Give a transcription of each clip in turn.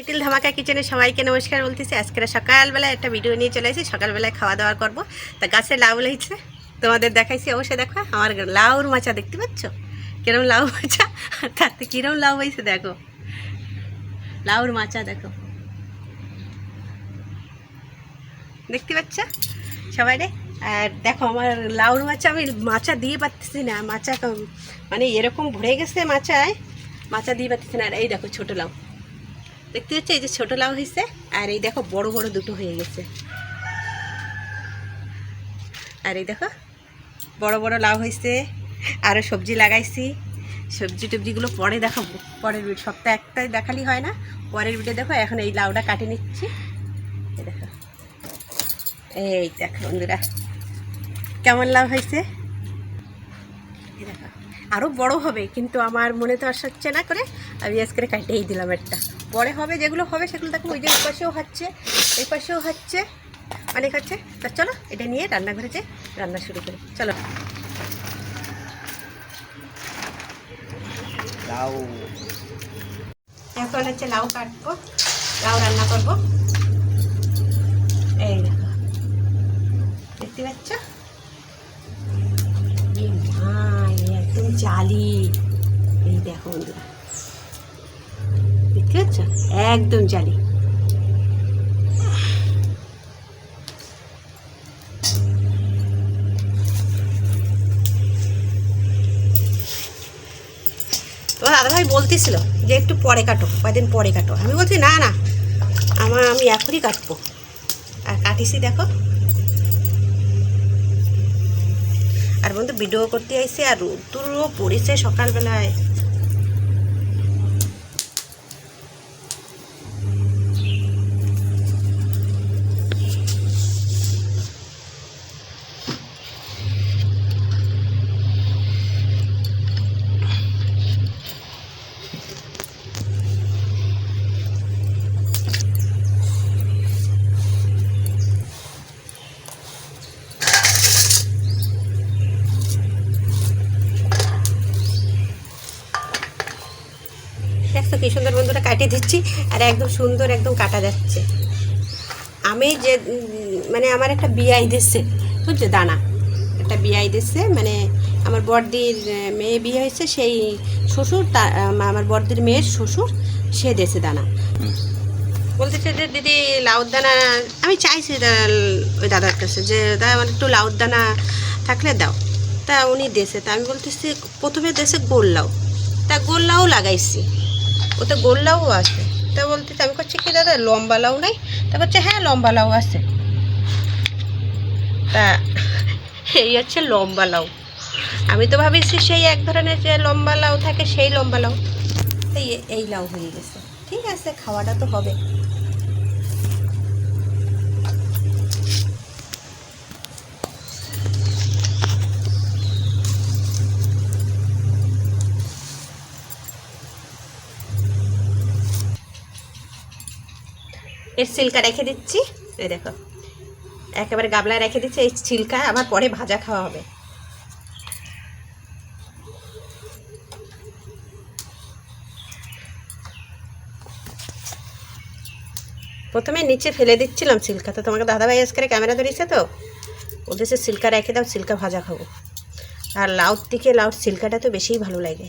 Little ধামাকা কিচেনে সবাইকে নমস্কার বলতেছি। আজকের সকালবেলা একটা ভিডিও নিয়ে চলে এসেছি। সকালবেলায় খাওয়া দাওয়া করব। তা গাছে লাউ হয়েছে তোমাদের দেখাইছি অবশ্যই দেখো। আমার লাউর মাচা দেখতে পাচ্ছ? কিরম লাউ মাচা? আর তাতে কিরম লাউ হয়েছে দেখো। লাউর মাচা দেখো। দেখতে পাচ্ছ? সবাই রে? আর দেখো, আমার লাউর মাচা আমি মাচা দিয়ে পারতেছি না। মাচা মানে এরকম ভরে গেছে মাচায়। মাচা দিয়ে পারতেছি না। আর এই দেখো ছোটো লাউ। দেখতে পাচ্ছ? এই যে ছোটো লাউ হয়েছে আর এই দেখো বড় বড় দুটো হয়ে গেছে। আর এই দেখো, বড় বড় লাউ হয়েছে আরও সবজি লাগাইছি। সবজি টবজিগুলো পরে দেখাবো পরের ভিডিও সপ্তাহে একটাই দেখালি হয় না? পরের ভিডিও দেখো, এখন এই লাউটা কাটে নিচ্ছি। দেখো, এই দেখো বন্ধুরা, কেমন লাভ হয়েছে দেখো আরও বড় হবে, কিন্তু আমার মনে তো আসা হচ্ছে না করে, আমি আজকে কাটিয়েই দিলাম একটা। পরে হবে যেগুলো হবে সেগুলো দেখো ওই যে এই পাশেও হচ্ছে এই পাশেও হচ্ছে অনেক হচ্ছে। তা চলো এটা নিয়ে রান্নাঘরে যে রান্না শুরু করি। চলো। লাউ। এখন হচ্ছে লাউ কাটবো লাউ রান্না করব। এই দেখো দেখতে পাচ্ছ? একদম জালি। এই দেখো বন্ধুরা পাচ্ছ একদম জালি। তোমার দাদাভাই বলতেছিল যে একটু পরে কাটো কয়েকদিন পরে কাটো। আমি বলছি, না না, আমার, আমি এখনই কাটবো। আর কাটিছি দেখো। আর বন্ধু, ভিডিও করতে আইসে আর রোদ্দুরও পড়েছে সকালবেলায়। কি সুন্দর বন্ধুরা কাটিয়ে দিচ্ছি। আর একদম সুন্দর একদম কাটা যাচ্ছে। আমি যে মানে আমার একটা বিয়াই দিচ্ছে বুঝছ দানা? একটা বিয়াই দিচ্ছে মানে আমার বড়দির আহ, মেয়ে বিয়ে হয়েছে সেই শ্বশুর তা আমার বড়দির মেয়ের শ্বশুর সে দেশে দানা। বলতেছে যে দিদি লাউর দানা আমি চাইছি ওই দাদার কাছে যে দাদা আমার একটু লাউর দানা থাকলে দাও। তা উনি দেশে তা আমি বলতেছি প্রথমে দেশে গোল লাউ তা গোল লাউ লাগাইছি। ওতে গোল আছে তা বলতে আমি করছি কি দাদা লম্বা লাউ নেই? তা বলছে হ্যাঁ লম্বা লাউ আছে। তা এই হচ্ছে লম্বা লাউ আমি তো ভাবিছি সেই এক ধরনের যে লম্বা লাউ থাকে, সেই লম্বা লাউ এই লাউ হয়ে গেছে। ঠিক আছে, খাওয়াটা তো হবে। এর সিল্কা রেখে দিচ্ছি। এই দেখো। একেবারে গাবলায় রেখে দিচ্ছি, এই সিল্কা আবার পরে ভাজা খাওয়া হবে। প্রথমে নিচে ফেলে দিচ্ছিলাম সিল্কা। তো তোমাকে দাদাভাই আজকে ক্যামেরা ধরেছে তো? বলতেছে, সিল্কা রেখে দাও, সিল্কা ভাজা খাব। আর লাউর থেকে লাউর সিল্কাটা তো বেশিই ভালো লাগে।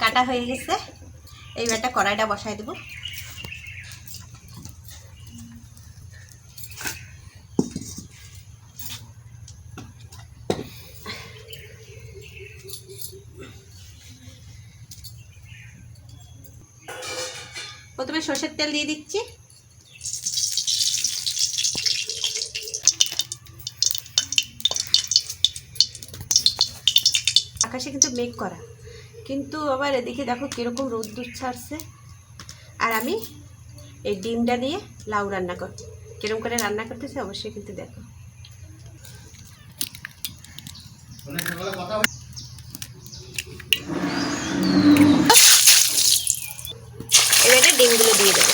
কাটা হয়ে গেছে। এইবারটা কড়াইটা বসাই দেবো। প্রথমে সর্ষের তেল দিয়ে দিচ্ছি। আকাশে কিন্তু মেঘ করা। কিন্তু আবার এদিকে দেখো কীরকম রোদ্দুর ছাড়ছে। আর আমি এই ডিমটা দিয়ে লাউ রান্না করছি কীরকম করে রান্না করতেছে অবশ্যই কিন্তু দেখো এবার এটা ডিমগুলো দিয়ে দেবো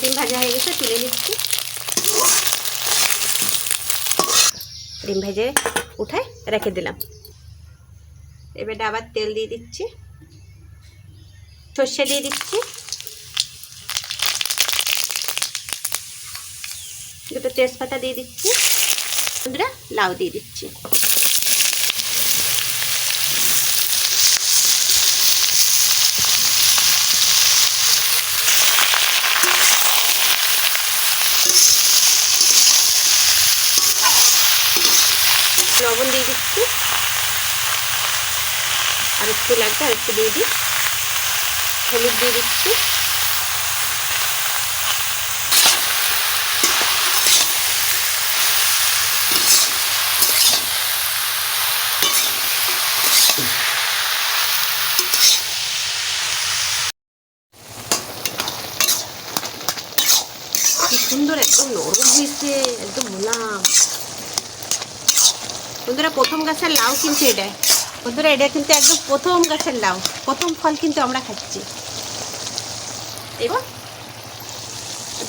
ডিম ভাজা হয়ে গেছে, তুলে নিচ্ছি। ডিম ভেজে উঠায় রেখে দিলাম। এবারে আবার তেল দিয়ে দিচ্ছি। সর্ষে দিয়ে দিচ্ছি। দুটো তেজপাতা দিয়ে দিচ্ছি। বন্ধুরা, লাউ দিয়ে দিচ্ছি লবণ দিয়ে দিচ্ছি আর একটু লাগবে, আর একটু দিয়ে দিই। হলুদ দিয়ে দিচ্ছি। সুন্দর, একদম নরম হয়েছে, একদম মোলাম। বন্ধুরা, প্রথম গাছের লাউ কিন্তু এটা বন্ধুরা, এটা কিন্তু একদম প্রথম গাছের লাউ। প্রথম ফল কিন্তু আমরা খাচ্ছি। এবার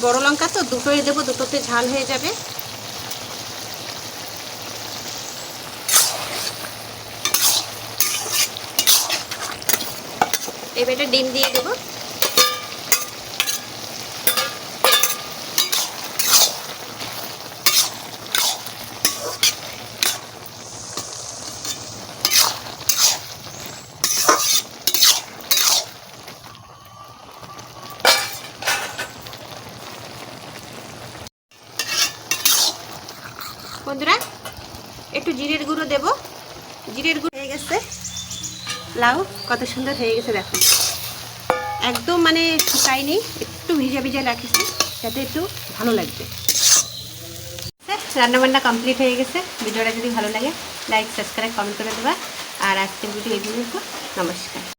বড় লঙ্কা তো দুটোই দেবো, দুটোতে ঝাল হয়ে যাবে। এবার এটা ডিম দিয়ে দেবো বন্ধুরা একটু জিরের গুঁড়ো দেব। জিরের গুঁড়ো হয়ে গেছে। লাউ, কত সুন্দর হয়ে গেছে দেখো। একদম মানে শুকায়নি, একটু ভিজা ভিজা রাখেছি, যাতে একটু ভালো লাগবে। রান্নাবান্না কমপ্লিট হয়ে গেছে। ভিডিওটা যদি ভালো লাগে, লাইক, সাবস্ক্রাইব, কমেন্ট করে দেবা। আর আজকের ভিডিও পর্যন্ত। নমস্কার।